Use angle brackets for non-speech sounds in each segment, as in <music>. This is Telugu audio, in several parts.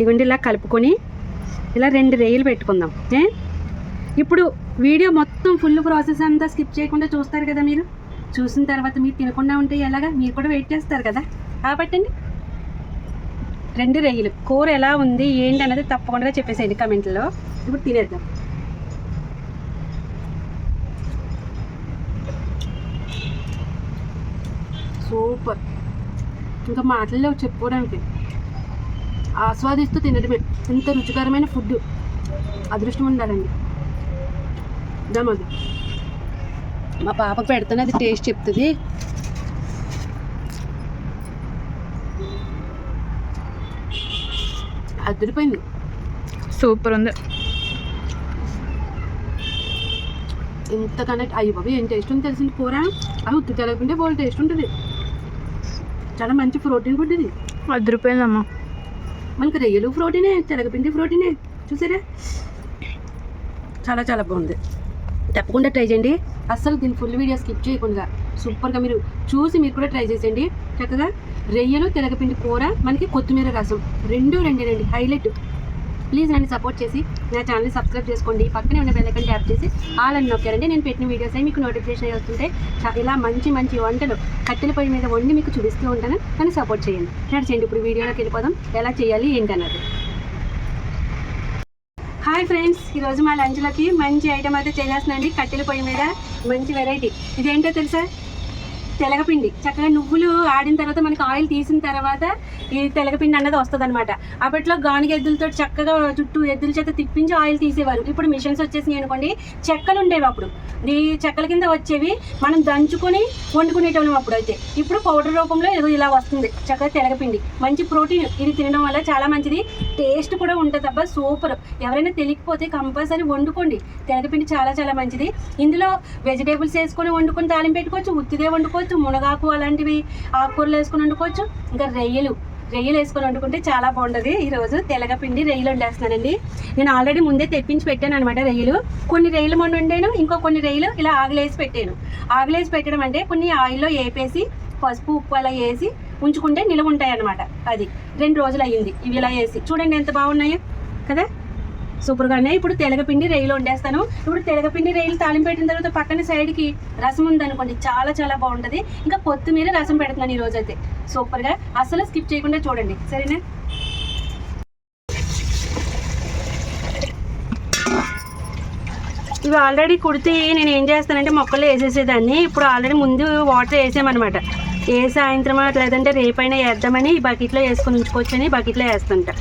ఇగోండి ఇలా కలుపుకొని ఇలా రెండు రేయిలు పెట్టుకుందాం ఏ? ఇప్పుడు వీడియో మొత్తం ఫుల్ ప్రాసెస్ అంతా స్కిప్ చేయకుండా చూస్తారు కదా మీరు? చూసిన తర్వాత మీరు తినకుండా ఉంటే ఎలాగా? మీరు కూడా వెయిట్ చేస్తారు కదా? కాబట్టండి రెండు రొయ్యలు కూర ఎలా ఉంది ఏంటి అన్నది తప్పకుండా చెప్పేసేయండి కమెంట్లో. ఇప్పుడు తినేద్దాం. సూపర్. ఇంకా మాటల్లో చెప్పుకోవడానికి ఆస్వాదిస్తూ తినడమే. ఎంత రుచికరమైన ఫుడ్. అదృష్టం ఉండాలండి. దమది మా పాపకు పెడుతున్న అది టేస్ట్ చెప్తుంది. అదిరిపోయింది. సూపర్ ఉంది. ఎంతకన్నా అయ్యి బాబు ఏం టేస్ట్ ఉంది తెలిసింది? కూర? అది ఉత్తి తెలగకుంటే బోల్ టేస్ట్ ఉంటుంది. చాలా మంచి ప్రోటీన్ ఫుడ్ ఇది. అదిరిపోయిందమ్మా. మనకి రొయ్యలు ప్రోటీనే తెలగపిండి ప్రోటీనే. చూసారా? చాలా చాలా బాగుంది. తప్పకుండా ట్రై చేయండి. అస్సలు దీని ఫుల్ వీడియో స్కిప్ చేయకుండా సూపర్గా మీరు చూసి మీరు కూడా ట్రై చేసేయండి. చక్కగా రొయ్యలు తెలగపిండి కూర మనకి కొత్తిమీర రసం. రెండు రెండు. హైలైట్. ప్లీజ్ నన్ను సపోర్ట్ చేసి నా ఛానల్ని సబ్స్క్రైబ్ చేసుకోండి. పక్కనే ఉన్న బెల్ ట్యాప్ చేసి ఆలని నొక్కారండి. నేను పెట్టిన వీడియోస్ అయి మీకు నోటిఫికేషన్ వస్తుంటే ఇలా మంచి మంచి వంటలు కట్టెల పొయ్యి మీద వండి మీకు చూపిస్తూ ఉంటాను. నన్ను సపోర్ట్ చేయండి. నడిచేయండి ఇప్పుడు వీడియోలోకి వెళ్ళిపోదాం. ఎలా చేయాలి ఏంటన్నది. హాయ్ ఫ్రెండ్స్ ఈరోజు మా లంచ్లోకి మంచి ఐటమ్ అయితే చేసేస్తున్నాండి కట్టెల పొయ్యి మీద మంచి వెరైటీ ఇదేంటో తెలుసా? తెలగపిండి. చక్కగా నువ్వులు ఆడిన తర్వాత మనకి ఆయిల్ తీసిన తర్వాత ఈ తెలగపిండి అన్నది వస్తుంది అనమాట అప్పట్లో గానుగ ఎద్దులతో చక్కగా చుట్టూ ఎద్దుల చేత తిప్పించి ఆయిల్ తీసేవారు. ఇప్పుడు మిషన్స్ వచ్చేసినాయి అనుకోండి చెక్కలు ఉండేవి అప్పుడు. ఈ చెక్కల కింద వచ్చేవి మనం దంచుకొని వండుకునేటోళ్ళం అప్పుడు అయితే. ఇప్పుడు పౌడర్ రూపంలో ఏదో ఇలా వస్తుంది చక్కగా తెలగపిండి. మంచి ప్రోటీన్. ఇది తినడం వల్ల చాలా మంచిది. టేస్ట్ కూడా ఉంటుంది. అబ్బా సూపర్. ఎవరైనా తెలియకపోతే కంపల్సరీ వండుకోండి. తెలగపిండి చాలా చాలా మంచిది. ఇందులో వెజిటేబుల్స్ వేసుకొని వండుకొని తాలింపు పెట్టుకోవచ్చు ఉత్తిదే వండుకోవచ్చు. మునగాకు అలాంటివి ఆకుకూరలు వేసుకొని వండుకోవచ్చు. ఇంకా రొయ్యలు రొయ్యలు వేసుకొని వండుకుంటే చాలా బాగుంటుంది. ఈరోజు తెలగపిండి రొయ్యలు వండేస్తున్నానండి. నేను ఆల్రెడీ ముందే తెప్పించి పెట్టాను అనమాట రొయ్యలు. కొన్ని రొయ్యలు మొన్న వండాను ఇంకో కొన్ని రొయ్యలు ఇలా ఆగలేసి పెట్టాను. ఆగలేసి పెట్టడం అంటే కొన్ని ఆయిల్లో వేపేసి పసుపు ఉప్పు అలా వేసి ఉంచుకుంటే నిలవ ఉంటాయి అనమాట అది రెండు రోజులు అయ్యింది. ఇవి ఇలా వేసి. చూడండి ఎంత బాగున్నాయో కదా? సూపర్గానే ఇప్పుడు తెలగపిండి రైలు వండేస్తాను. ఇప్పుడు తెలగపిండి రైలు తాలింపు పెట్టిన తర్వాత పక్కన సైడ్కి రసం ఉందనుకోండి చాలా చాలా బాగుంటుంది. ఇంకా కొత్తిమీర రసం పెడుతున్నాను ఈ రోజు అయితే సూపర్గా అసలు స్కిప్ చేయకుండా చూడండి. సరేనా? ఇవి ఆల్రెడీ కుడితే నేను ఏం చేస్తానంటే మొక్కలు వేసేసేదాన్ని. ఇప్పుడు ఆల్రెడీ ముందు వాటర్ వేసామన్నమాట. ఏ సాయంత్రం లేదంటే రేపైనా వేద్దామని ఈ బకెట్లో వేసుకొని ఉంచుకోవచ్చని బకెట్లో వేస్తుంటా.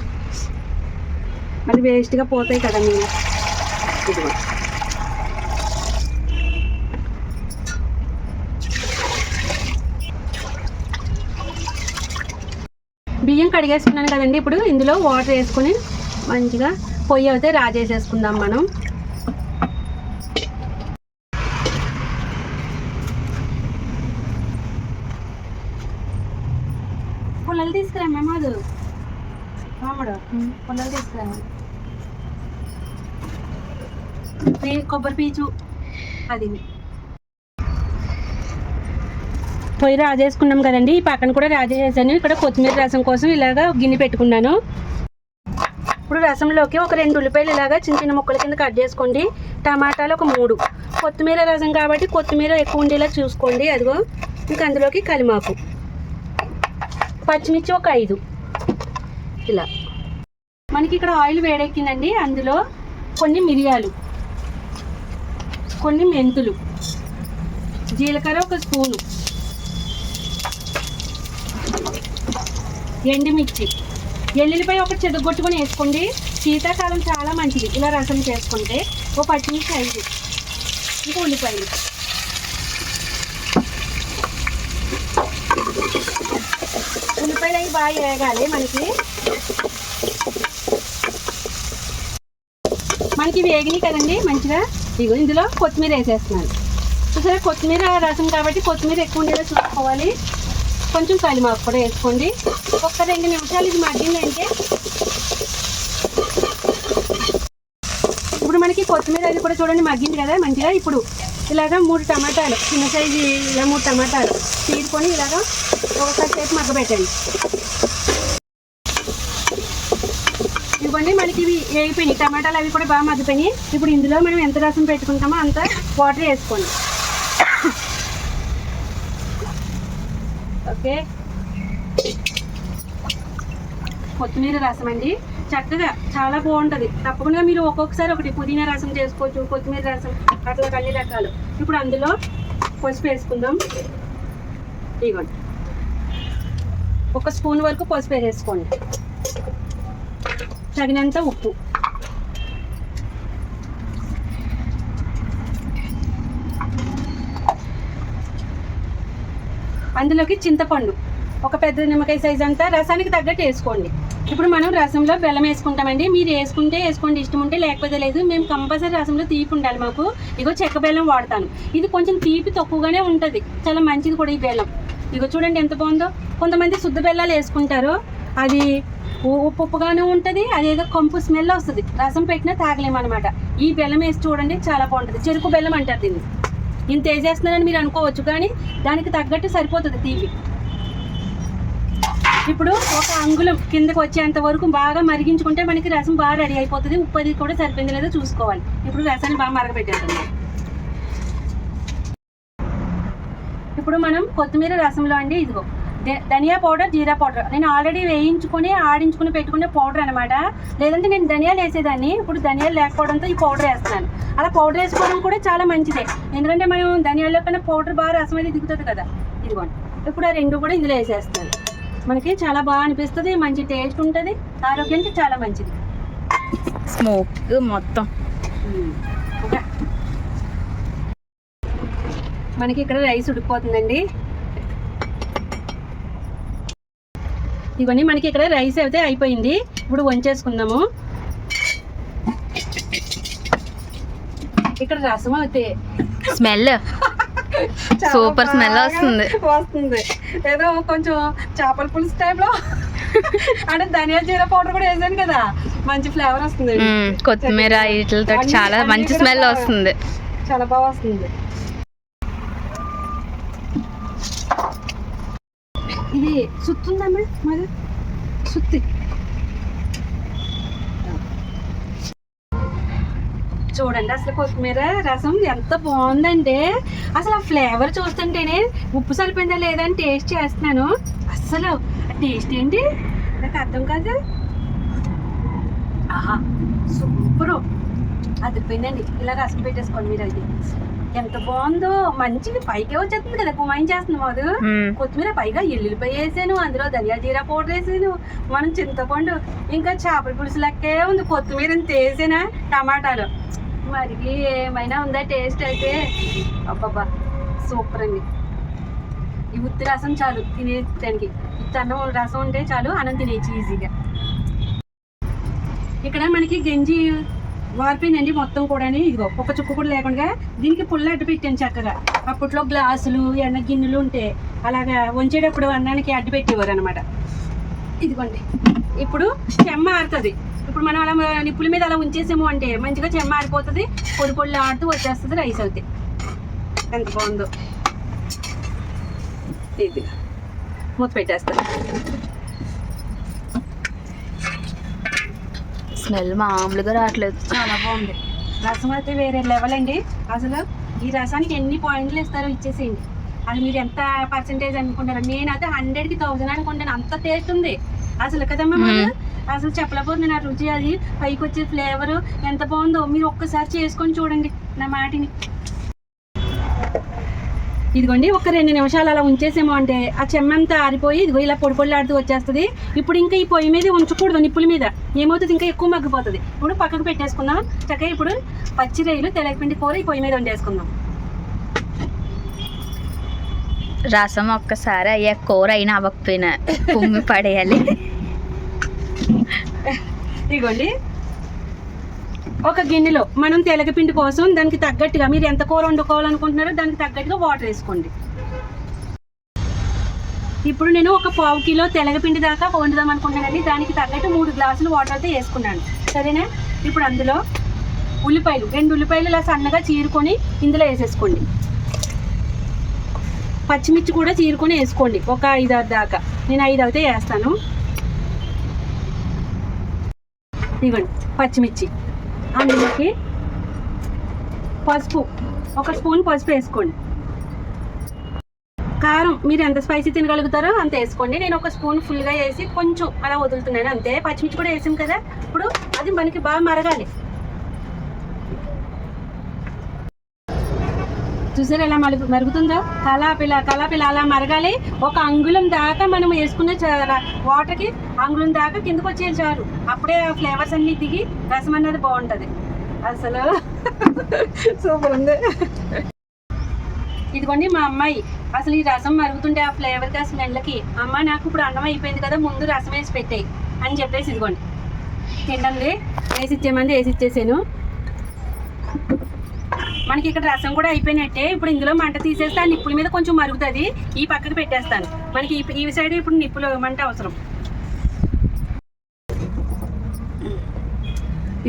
అది వేస్ట్గా పోతాయి కదా నేను ఇదిగో. బియ్యం కడిగేసుకున్నాను కదండి ఇప్పుడు. ఇందులో వాటర్ వేసుకొని మంచిగా పొయ్యి అయితే రాజేసేసుకుందాం మనం. పుల్లలు తీసుకురా మామదు మామడు పుల్లలు తీసుకురా కొబ్బరి పీచు. అది. పొయ్యి రాజేసుకున్నాం కదండి. ఈ పక్కన కూడా రాజేసేసాను. ఇక్కడ కొత్తిమీర రసం కోసం ఇలాగా గిన్నె పెట్టుకున్నాను. ఇప్పుడు రసంలోకి ఒక రెండు ఉల్లిపాయలు ఇలాగా చిన్న చిన్న ముక్కల కింద కట్ చేసుకోండి. టమాటాలు ఒక మూడు. కొత్తిమీర రసం కాబట్టి కొత్తిమీర ఎక్కువ ఉండేలా చూసుకోండి. అదిగో ఇంకా అందులోకి కలిమాకు. పచ్చిమిర్చి ఒక ఐదు. ఇలా. మనకి ఇక్కడ ఆయిల్ వేడెక్కిందండి. అందులో కొన్ని మిరియాలు. కొన్ని మెంతులు. జీలకర్ర ఒక స్పూను. ఎండుమిర్చి. ఎల్లుల్లిపై ఒక చెదగొట్టుకొని వేసుకోండి. శీతాకాలం చాలా మంచిది. ఇలా రసం చేసుకుంటే ఓ పచ్చిమిర్చి ఐదు ఇంకా ఉల్లిపాయలు. ఉల్లిపాయలు అవి బాగా వేగాలి మనకి. మనకి వేగినాయి కదండి మంచిగా? ఇగో ఇందులో కొత్తిమీర వేసేస్తున్నాను. చూసారా? కొత్తిమీర రసం కాబట్టి కొత్తిమీర ఎక్కువ ఉండేలా చూసుకోవాలి. కొంచెం కలిమాకు కూడా వేసుకోండి. ఒక్క రెండు నిమిషాలు ఇది మగ్గిందంటే ఇప్పుడు మనకి కొత్తిమీర అది కూడా చూడండి మగ్గింది కదా మంచిగా. ఇప్పుడు ఇలాగ మూడు టమాటాలు చిన్న సైజు ఇలా మూడు టమాటాలు తీసుకొని ఇలాగ ఒకసారి సేపు మగ్గబెట్టండి ఇదిగోండి మనకి ఇవి వేగిపోయినాయి టమాటాలు అవి కూడా బాగా మగ్గిపోయినాయి. ఇప్పుడు ఇందులో మనం ఎంత రసం పెట్టుకుంటామో అంత వాటర్ వేసుకోండి ఓకే. కొత్తిమీర రసం అండి. చక్కగా చాలా బాగుంటుంది. తప్పకుండా మీరు ఒక్కొక్కసారి ఒకటి పుదీనా రసం చేసుకోవచ్చు కొత్తిమీర రసం అట్లా అన్ని రకాలు. ఇప్పుడు అందులో పసుపు వేసుకుందాం. ఇదిగోండి. ఒక స్పూన్ వరకు పసుపు వేసేసుకోండి. తగినంత ఉప్పు. అందులోకి చింతపండు. ఒక పెద్ద నిమ్మకాయ సైజ్ అంతా రసానికి తగ్గట్టు వేసుకోండి. ఇప్పుడు మనం రసంలో బెల్లం వేసుకుంటామండి. మీరు వేసుకుంటే వేసుకోండి. ఇష్టం ఉంటే లేకపోతే లేదు. మేము కంపల్సరీ రసంలో తీపి ఉండాలి మాకు. ఇగో చెక్క బెల్లం వాడతాను. ఇది కొంచెం తీపి తక్కువగానే ఉంటుంది. చాలా మంచిది కూడా ఈ బెల్లం. ఇగో చూడండి ఎంత బాగుందో. కొంతమంది శుద్ధ బెల్లాలు వేసుకుంటారు. అది ఉప్పు ఉప్పుగానే ఉంటుంది. అదేదో కంపు స్మెల్ వస్తుంది. రసం పెట్టినా తాగలేమన్నమాట. ఈ బెల్లం వేసి చూడండి. చాలా బాగుంటుంది. చెరుకు బెల్లం అంటారు దీన్ని. ఇంత వేసేస్తున్నానని మీరు అనుకోవచ్చు కానీ దానికి తగ్గట్టు సరిపోతుంది తీపి. ఇప్పుడు ఒక అంగుళం కిందకు వచ్చేంత వరకు బాగా మరిగించుకుంటే మనకి రసం బాగా రెడీ అయిపోతుంది. ఉప్పు అది కూడా సరిపోయింది లేదో చూసుకోవాలి. ఇప్పుడు రసాన్ని బాగా మరగబెట్టేస్తుంది ఇప్పుడు మనం కొత్తిమీర రసంలో అండి ఇదిగో. ధనియా పౌడర్ జీరా పౌడర్. నేను ఆల్రెడీ వేయించుకొని ఆడించుకుని పెట్టుకునే పౌడర్ అనమాట లేదంటే నేను ధనియాలు వేసేదాన్ని. ఇప్పుడు ధనియాలు లేకపోవడంతో ఈ పౌడర్ వేస్తున్నాను. అలా పౌడర్ వేసుకోవడం కూడా చాలా మంచిదే. ఎందుకంటే మనం ధనియాల్లో కన్నా పౌడర్ బాగా రసం అనేది దిగుతుంది కదా. ఇదిగోండి. ఇప్పుడు ఆ రెండు కూడా ఇందులో వేసేస్తాను మనకి చాలా బాగా అనిపిస్తుంది మంచి టేస్ట్ ఉంటుంది ఆరోగ్యానికి చాలా మంచిది. స్మోక్ మొత్తం. మనకి ఇక్కడ రైస్ ఉడికిపోతుందండి. ఇవన్నీ మనకి ఇక్కడ రైస్ అయితే అయిపోయింది. ఇప్పుడు వంచేసుకుందాము. ఇక్కడ రసం అయితే. స్మెల్. <laughs> smell బాగా వస్తుంది. వస్తుంది. ఏదో కొంచెం చేపల పులుసు టైప్లో అంటే ధనియా జీరా పౌడర్ కూడా వేసాను కదా. మంచి ఫ్లేవర్ వస్తుంది. కొత్తిమీర వీటితో చాలా మంచి స్మెల్ వస్తుంది. చాలా బాగా వస్తుంది. ఇది సుత్తుందమ్మా మరి సుత్తి చూడండి అసలు కొత్తిమీర రసం ఎంత బాగుందంటే అసలు ఆ ఫ్లేవర్ చూస్తుంటేనే ఉప్పు సరిపోయిందా లేదా అని టేస్ట్ చేస్తున్నాను. అసలు టేస్ట్ ఏంటి? నాకు అర్థం కాదు. ఆహా సూపరు. అదిపోయిందండి ఇలా రసం పెట్టేసుకోండి మీరు అది ఎంత బాగుందో. మంచిది పైకే వచ్చేస్తుంది కదా కుమాయిన్ చేస్తుంది మాదు. కొత్తిమీర పైగా ఎల్లుల్లిపాయ వేసాను అందులో ధనియా జీరా పౌడర్ వేసాను మనం చింతపండు ఇంకా చేపల పులుసు లెక్కే ఉంది. కొత్తిమీర వేసానా టమాటాలు. మరి ఏమైనా ఉందా టేస్ట్ అయితే? అబ్బబ్బా సూపర్ అండి. ఈ ఉత్తి రసం చాలు తినేదానికి. ఉత్తి అన్నం రసం ఉంటే చాలు అన్నం తినేయచ్చు ఈజీగా. ఇక్కడ మనకి గంజి వారిపోయినండి మొత్తం కూడా ఇదిగో ఒక చుక్క కూడా లేకుండా దీనికి పుల్ల అడ్డు పెట్టాను చక్కగా. అప్పట్లో గ్లాసులు ఎన్న గిన్నెలు ఉంటే అలాగా వంచేటప్పుడు అన్నానికి అడ్డు పెట్టేవారు అనమాట ఇదిగోండి. ఇప్పుడు చెమ్మ ఆరుతుంది. ఇప్పుడు మనం అలా నిప్పుల మీద అలా ఉంచేసాము అంటే మంచిగా చెమ్మ ఆరిపోతుంది పొడి పొడి ఆడుతూ వచ్చేస్తుంది రైస్ అవుతాయి ఎంత బాగుందో. ఇది మూత పెట్టేస్తాను. స్మెల్ మామూలుగా రావట్లేదు. చాలా బాగుంది. రసం అయితే వేరే లెవెల్ అండి. అసలు ఈ రసానికి ఎన్ని పాయింట్లు ఇస్తారో ఇచ్చేసేయండి. అది మీరు ఎంత పర్సంటేజ్ అనుకుంటారు. నేనైతే హండ్రెడ్కి థౌసండ్ అనుకుంటాను. అంత టేస్ట్ ఉంది. అసలు కదమ్మా? అసలు చెప్పలేకపోతుంది నా రుచి అది. పైకి వచ్చే ఫ్లేవర్ ఎంత బాగుందో. మీరు ఒక్కసారి చేసుకొని చూడండి నా మాటిని. ఇదిగోండి ఒక రెండు నిమిషాలు అలా ఉంచేసాము అంటే ఆ చెమ్మంతా ఆరిపోయి ఇదిగో ఇలా పొడి పొడిలాడుతూ వచ్చేస్తుంది. ఇప్పుడు ఇంకా ఈ పొయ్యి మీద ఉంచకూడదు నిప్పుల మీద. ఏమవుతుంది? ఇంకా ఎక్కువ మగ్గిపోతుంది. ఇప్పుడు పక్కకు పెట్టేసుకుందాం. చక్కగా ఇప్పుడు పచ్చి రొయ్యలు తెలగపిండి కూర ఈ పొయ్యి మీద వండేసుకుందాం. రసం ఒక్కసారి అయ్యా కూర అయినా అవ్వకపోయినా. పుమ్మి పడేయాలి. ఇదిగోండి ఒక గిన్నెలో మనం తెలగపిండి కోసం దానికి తగ్గట్టుగా మీరు ఎంత కూర వండుకోవాలనుకుంటున్నారో దానికి తగ్గట్టుగా వాటర్ వేసుకోండి. ఇప్పుడు నేను ఒక పావు కిలో తెలగపిండి దాకా వండుదాం అనుకుంటున్నానండి. దానికి తగ్గట్టు మూడు గ్లాసులు వాటర్ అయితే వేసుకున్నాను. సరేనా? ఇప్పుడు అందులో ఉల్లిపాయలు రెండు ఉల్లిపాయలు ఇలా సన్నగా చీరుకొని ఇందులో వేసేసుకోండి. పచ్చిమిర్చి కూడా చీరుకొని వేసుకోండి. ఒక ఐదు దాకా. నేను ఐదు అయితే వేస్తాను. ఇవ్వండి పచ్చిమిర్చి. అందులోకి పసుపు. ఒక స్పూన్ పసుపు వేసుకోండి. కారం మీరు ఎంత స్పైసీ తినగలుగుతారో అంత వేసుకోండి. నేను ఒక స్పూన్ ఫుల్గా వేసి కొంచెం అలా వదులుతున్నాను. అంతే పచ్చిమిర్చి కూడా వేసాం కదా. ఇప్పుడు అది మనకి బాగా మరగాలి. చూసారు ఎలా మరుగు మరుగుతుందో? కలాపిల కలాపిల అలా మరగాలి. ఒక అంగుళం దాకా మనం వేసుకున్న వాటర్కి అంగుళం దాకా కిందకు వచ్చే చాలు. అప్పుడే ఆ ఫ్లేవర్స్ అన్ని దిగి రసం అనేది బాగుంటుంది. అసలు సూపర్ ఉంది. ఇదిగోండి మా అమ్మాయి. అసలు ఈ రసం మరుగుతుంటే ఆ ఫ్లేవర్కి ఆ స్మెల్కి అమ్మ నాకు ఇప్పుడు అన్నం అయిపోయింది కదా ముందు రసం వేసి పెట్టాయి అని చెప్పేసి ఇదిగోండి. తింటుంది వేసి ఇచ్చేమంది వేసి ఇచ్చేసాను. మనకి ఇక్కడ రసం కూడా అయిపోయినట్టే. ఇప్పుడు ఇందులో మంట తీసేస్తే ఆ నిప్పుల మీద కొంచెం మరుగుతుంది. ఈ పక్కకి పెట్టేస్తాను. మనకి ఈ- ఈ సైడ్ ఇప్పుడు నిప్పులు మంట అవసరం.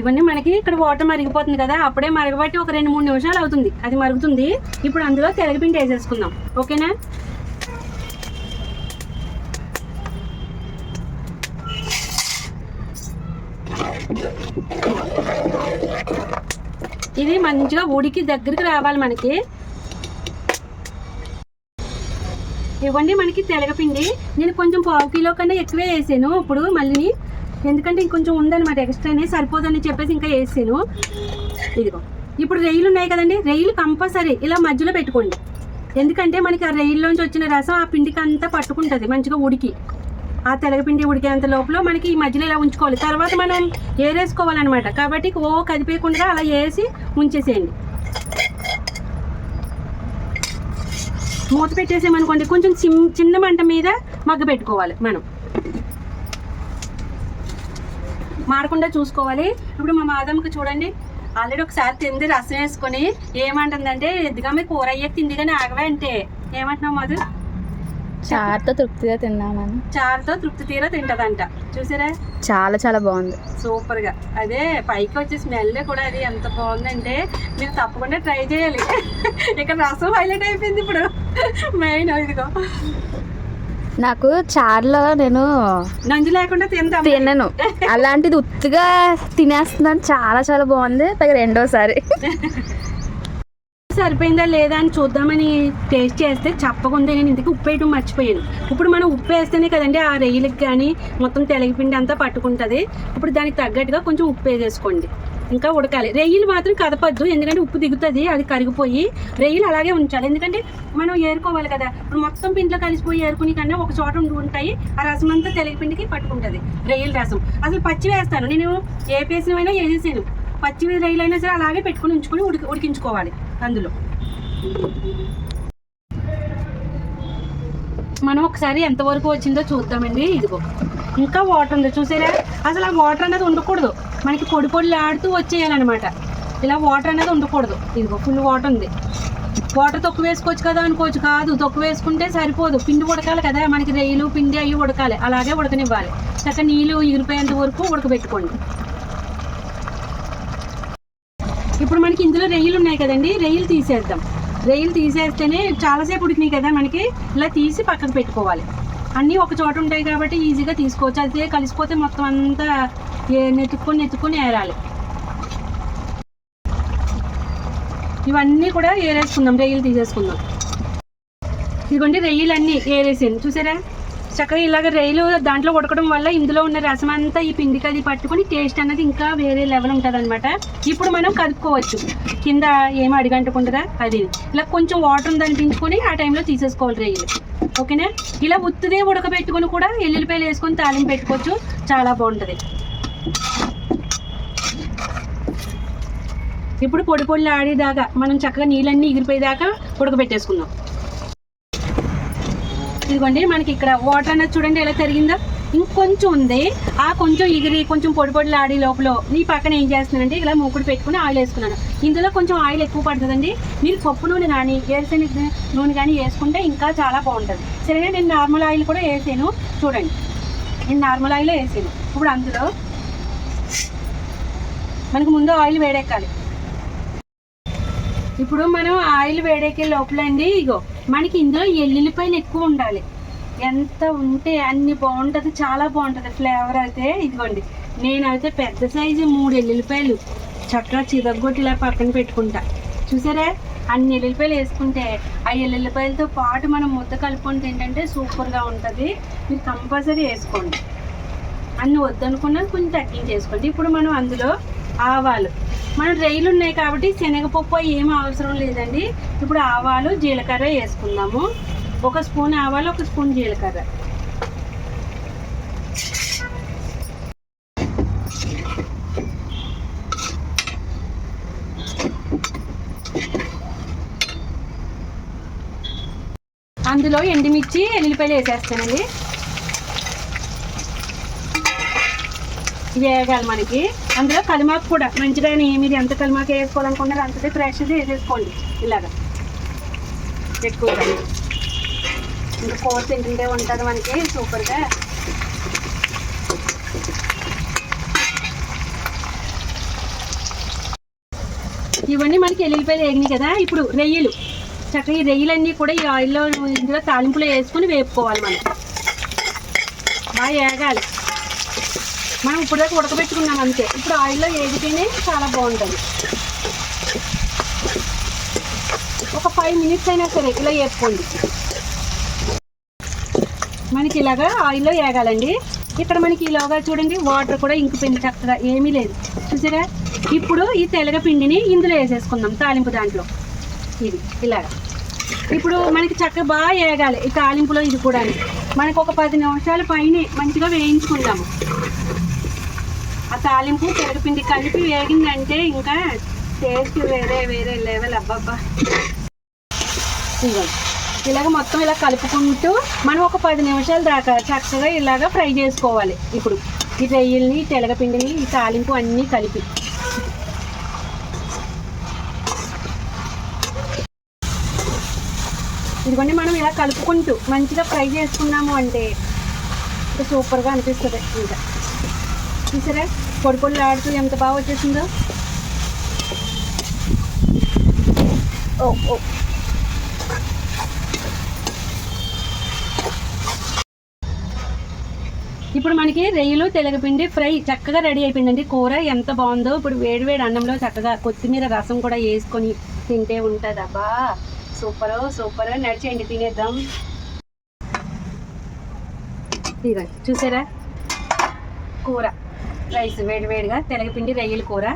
ఇవన్నీ మనకి ఇక్కడ వాటర్ మరిగిపోతుంది కదా అప్పుడే మరగబట్టి ఒక రెండు మూడు నిమిషాలు అవుతుంది. అది మరుగుతుంది. ఇప్పుడు అందులో తెలగపిండి వేసేసుకుందాం. ఓకేనా? ఇది మంచిగా ఉడికి దగ్గరికి రావాలి మనకి. ఇవ్వండి మనకి తెలగపిండి నేను కొంచెం పావు కిలో కన్నా ఎక్కువే వేసాను. ఇప్పుడు మళ్ళీ ఎందుకంటే ఇంకొంచెం ఉందన్నమాట ఎక్స్ట్రానే సరిపోదని చెప్పేసి ఇంకా వేసాను. ఇదిగో ఇప్పుడు రెయ్యలు ఉన్నాయి కదండి రెయ్యలు కంపల్సరీ ఇలా మధ్యలో పెట్టుకోండి. ఎందుకంటే మనకి ఆ రెయ్యిలోంచి వచ్చిన రసం ఆ పిండికి అంతా పట్టుకుంటుంది మంచిగా ఉడికి. ఆ తెలగపిండి ఉడికేంత లోపల మనకి ఈ మధ్యలో ఇలా ఉంచుకోవాలి. తర్వాత మనం ఏరేసుకోవాలన్నమాట. కాబట్టి ఓ కదిపేయకుండా అలా వేసి ఉంచేసేయండి. మూత పెట్టేసేమనుకోండి కొంచెం చిన్న మంట మీద మగ్గ పెట్టుకోవాలి మనం. మాడకుండా చూసుకోవాలి. ఇప్పుడు మా మాదమ్మకి చూడండి. ఆల్రెడీ ఒకసారి తింది రసం వేసుకొని ఏమంటుందంటే ఎద్దుగా మీ కూర అయ్యాక తింది కానీ ఆగవే అంటే. ఏమంటున్నావు మధు? చారుతో తృప్తిగా తిన్నామని. చారుతో తృప్తి తీరా తింటదంట. చూసారా? చాలా చాలా బాగుంది. సూపర్గా అదే పైకి వచ్చే స్మెల్ కూడా అది ఎంత బాగుందంటే మీరు తప్పకుండా ట్రై చేయాలి. <laughs> ఇక్కడ రసం హైలైట్ అయిపోయింది ఇప్పుడు. <laughs> మెయిన్ ఇదిగో. నాకు చారులో నేను నంజు లేకుండా తిందాం తినను. అలాంటిది ఉత్తిగా తినేస్తున్నాను. చాలా చాలా బాగుంది. పైగా రెండోసారి. సరిపోయిందా లేదా అని చూద్దామని టేస్ట్ చేస్తే చప్పకుండా నేను ఇందుకు ఉప్పు వేయడం మర్చిపోయాను. ఇప్పుడు మనం ఉప్పు వేస్తేనే కదండి ఆ రొయ్యలకి కానీ మొత్తం తెలగపిండి అంతా పట్టుకుంటుంది. ఇప్పుడు దానికి తగ్గట్టుగా కొంచెం ఉప్పు వేసేసుకోండి. ఇంకా ఉడకాలి. రొయ్యలు మాత్రం కదపద్దు ఎందుకంటే ఉప్పు దిగుతుంది అది కరిగిపోయి రొయ్యలు అలాగే ఉంచాలి. ఎందుకంటే మనం ఏరుకోవాలి కదా. ఇప్పుడు మొత్తం పిండిలో కలిసిపోయి ఏరుకుని కన్నా ఒక చోట ఉండి ఉంటాయి ఆ రసం అంతా తెలగపిండికి పట్టుకుంటుంది రొయ్యల రసం. అసలు పచ్చి వేస్తాను. నేను ఏ పేసినమైనా వేసేసాను పచ్చి రొయ్యలు అయినా సరే అలాగే పెట్టుకుని ఉంచుకొని ఉడికి ఉడికించుకోవాలి అందులో. మనం ఒకసారి ఎంతవరకు వచ్చిందో చూద్దామండి. ఇదిగో. ఇంకా వాటర్ ఉంది. చూసారా? అసలు ఆ వాటర్ అనేది ఉండకూడదు. మనకి పొడి పొడిలు ఆడుతూ వచ్చేయాలన్నమాట. ఇలా వాటర్ అనేది ఉండకూడదు. ఇదిగో ఫుల్ వాటర్ ఉంది. వాటర్ తొక్కు వేసుకోవచ్చు కదా అనుకోవచ్చు. కాదు తొక్కు వేసుకుంటే సరిపోదు. పిండి ఉడకాలి కదా. మనకి రైలు పిండి అవి ఉడకాలి. అలాగే ఉడకనివ్వాలి. చక్కగా నీళ్ళు ఎగిరిపోయేంత వరకు ఉడకబెట్టుకోండి. ఇప్పుడు మనకి ఇందులో రెయ్యలు ఉన్నాయి కదండి. రెయ్యలు తీసేద్దాం. రెయ్యలు తీసేస్తేనే చాలాసేపు ఉడికినాయి కదా మనకి. ఇలా తీసి పక్కకు పెట్టుకోవాలి. అన్నీ ఒక చోట ఉంటాయి కాబట్టి ఈజీగా తీసుకోవచ్చు. అదే కలిసిపోతే మొత్తం అంతా ఏ- నెతుక్కొని ఏరాలి. ఇవన్నీ కూడా ఏరేసుకుందాం రెయ్యలు తీసేసుకుందాం. ఇదిగోండి రెయ్యలు అన్నీ ఏరేసాను చూసారా? చక్కగా ఇలాగ రైలు దాంట్లో ఉడకడం వల్ల ఇందులో ఉన్న రసం అంతా ఈ పిండికి అది పట్టుకొని టేస్ట్ అన్నది ఇంకా వేరే లెవెల్ ఉంటుంది అనమాట ఇప్పుడు మనం కలుపుకోవచ్చు కింద ఏమి అడిగంటుకుంటుందా? అది. ఇలా కొంచెం వాటర్ ఉంది అనిపించుకొని ఆ టైంలో తీసేసుకోవాలి రైలు ఓకేనా? ఇలా ఉత్తిదే ఉడకబెట్టుకొని కూడా ఎల్లుల్లిపాయలు వేసుకొని తాలింపు పెట్టుకోవచ్చు. చాలా బాగుంటుంది. ఇప్పుడు పొడి పొడి ఆడేదాకా మనం చక్కగా నీళ్ళన్నీ ఎగిరిపోయేదాకా ఉడకబెట్టేసుకుందాం. ఇదిగోండి మనకి ఇక్కడ వాటర్ అనేది చూడండి ఎలా తరిగిందో. ఇంకొంచెం ఉంది. ఆ కొంచెం ఎగిరి కొంచెం పొడి పొడిలు ఆడి లోపల ఈ పక్కన ఏం చేస్తున్నానంటే ఇలా మూకుడు పెట్టుకుని ఆయిల్ వేసుకున్నాను. ఇందులో కొంచెం ఆయిల్ ఎక్కువ పడుతుందండి. మీరు పప్పు నూనె కానీ ఏరుశనగ నూనె కానీ వేసుకుంటే ఇంకా చాలా బాగుంటుంది. సరే నేను నార్మల్ ఆయిల్ కూడా వేసాను. చూడండి. నేను నార్మల్ ఆయిల్ వేసాను. ఇప్పుడు అందులో మనకు ముందు ఆయిల్ వేడెక్కాలి. ఇప్పుడు మనం ఆయిల్ వేడెక్కే లోపల అండి ఇగో మనకి ఇందులో ఎల్లుల్లిపాయలు ఎక్కువ ఉండాలి. ఎంత ఉంటే అన్ని బాగుంటుంది చాలా బాగుంటుంది ఫ్లేవర్ అయితే. ఇదిగోండి నేనైతే పెద్ద సైజు మూడు ఎల్లుల్లిపాయలు చక్కగా చిదగొట్టి ఇలా పక్కన పెట్టుకుంటా. చూసారా? అన్ని ఎల్లుల్లిపాయలు వేసుకుంటే ఆ ఎల్లుల్లిపాయలతో పాటు మనం ముద్ద కలుపుకొని తింటే సూపర్గా ఉంటుంది. మీరు కంపల్సరీ వేసుకోండి. అన్ని వద్దనుకున్నా కొంచెం తగ్గించేసుకోండి. ఇప్పుడు మనం అందులో ఆవాలు. మన రైలు ఉన్నాయి కాబట్టి శనగపప్పు ఏం అవసరం లేదండి. ఇప్పుడు ఆవాలు జీలకర్ర వేసుకుందాము. ఒక స్పూన్ ఆవాలు ఒక స్పూన్ జీలకర్ర. అందులో ఎండుమిర్చి ఎల్లిపాయలు వేసేస్తానండి. వేయగాలి మనకి. అందులో కలిమాకు కూడా మంచిగా మీరు ఎంత కలిమాకు వేసుకోవాలనుకున్నారో అంతదే ఫ్రెష్ది వేసేసుకోండి. ఇలాగా. ఎక్కువగా ఇంకా కూర తింటుంటే ఉంటుంది మనకి. సూపర్గా ఇవన్నీ మనకి ఎల్లుల్లిపాయలు వేగినాయి కదా. ఇప్పుడు రొయ్యలు. చక్కగా ఈ రొయ్యలన్నీ కూడా ఈ ఆయిల్లో ఇందులో తాలింపులో వేసుకొని వేపుకోవాలి మనం. బాగా వేగాలి. మనం ఇప్పుడు దాకా ఉడకబెట్టుకున్నాం అంతే. ఇప్పుడు ఆయిల్లో వేగితేనే చాలా బాగుంటుంది. ఒక ఫైవ్ మినిట్స్ అయినా సరే ఇలా వేపుకోండి. మనకి ఇలాగా ఆయిల్లో వేగాలండి. ఇక్కడ మనకి ఈలోగా చూడండి వాటర్ కూడా ఇంకిపోయింది చక్కగా ఏమీ లేదు. చూసారా? ఇప్పుడు ఈ తెలగపిండిని ఇందులో వేసేసుకుందాం తాలింపు దాంట్లో. ఇది ఇలాగా. ఇప్పుడు మనకి చక్కగా బాగా వేగాలి ఈ తాలింపులో ఇది కూడా మనకు ఒక పది నిమిషాల పైన మంచిగా వేయించుకుందాము. ఆ తాలింపు తెలగపిండి కలిపి వేగిందంటే ఇంకా టేస్ట్ వేరే వేరే లెవెల్. అబ్బబ్బా. ఇలాగ మొత్తం ఇలా కలుపుకుంటూ మనం ఒక పది నిమిషాల దాకా చక్కగా ఇలాగ ఫ్రై చేసుకోవాలి. ఇప్పుడు ఈ రొయ్యల్ని తెలగపిండిని ఈ తాలింపు అన్నీ కలిపి. ఇదిగోండి మనం ఇలా కలుపుకుంటూ మంచిగా ఫ్రై చేసుకున్నాము అంటే సూపర్గా అనిపిస్తుంది. ఇంకా చూసారా? పొడి పొడి ఆడుతూ ఎంత బాగా వచ్చేసిందో. ఓ ఓ. ఇప్పుడు మనకి రొయ్యలు తెలగపిండి ఫ్రై చక్కగా రెడీ అయిపోయిందండి. కూర ఎంత బాగుందో. ఇప్పుడు వేడి వేడి అన్నంలో చక్కగా కొత్తిమీర రసం కూడా వేసుకొని తింటే ఉంటుంది. అబ్బా సూపర్ సూపర్. నడిచేయండి తినేద్దాం. ఇదిగోండి చూసారా? కూర. రైస్ వేడి వేడిగా తెలగపిండి రొయ్యల కూర.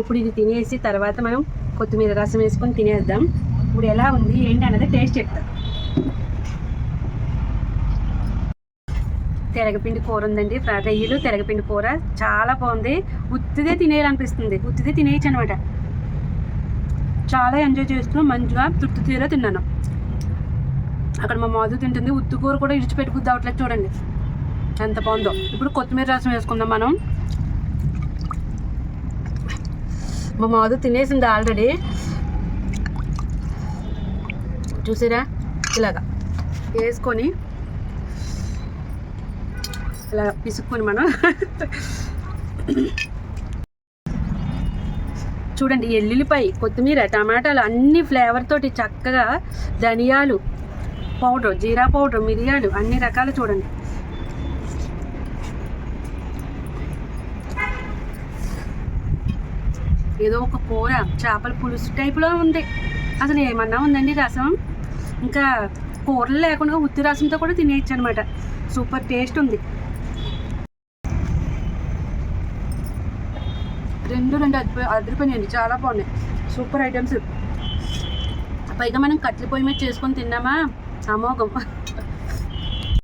ఇప్పుడు ఇది తినేసి తర్వాత మనం కొత్తిమీర రసం వేసుకొని తినేద్దాం. ఇప్పుడు ఎలా ఉంది ఏంటి అన్నది టేస్ట్ చెప్తాం. తెరగపిండి కూర ఉందండి రొయ్యలు తెరగపిండి కూర. చాలా బాగుంది. ఉత్తిదే తినేయాలనిపిస్తుంది. ఉత్తిదే తినేయచ్చు అనమాట చాలా ఎంజాయ్ చేస్తున్నాం. మంచిగా తృప్తి తీరా తిన్నాను. అక్కడ మా మాధు తింటుంది. ఉత్తి కూర కూడా ఇడిచిపెట్టుకుద్ది అవట్లేదు చూడండి. ఎంత బాగుందో. ఇప్పుడు కొత్తిమీర రసం వేసుకుందాం మనం. మా మాధు తినేసింది ఆల్రెడీ చూసారా? ఇలాగా వేసుకొని ఇలా పిసుక్కొని మనం చూడండి ఎల్లుల్లిపాయ కొత్తిమీర టమాటాలు అన్ని ఫ్లేవర్ తోటి చక్కగా ధనియాలు పౌడర్ జీరా పౌడర్ మిరియాలు అన్ని రకాలు చూడండి. ఏదో ఒక కూర చేపల పులుసు టైపులో ఉంది. అసలు ఏమన్నా ఉందండి రసం? ఇంకా కూరలు లేకుండా ఉత్తి రసంతో కూడా తినేయచ్చు అనమాట సూపర్ టేస్ట్ ఉంది. రెండు రెండు అదిపో అదిరిపోయినాయండి చాలా బాగున్నాయి. Super items. పైగా మనం కట్టెల పొయ్యి మీద చేసుకొని తిన్నామా? అమోఘం.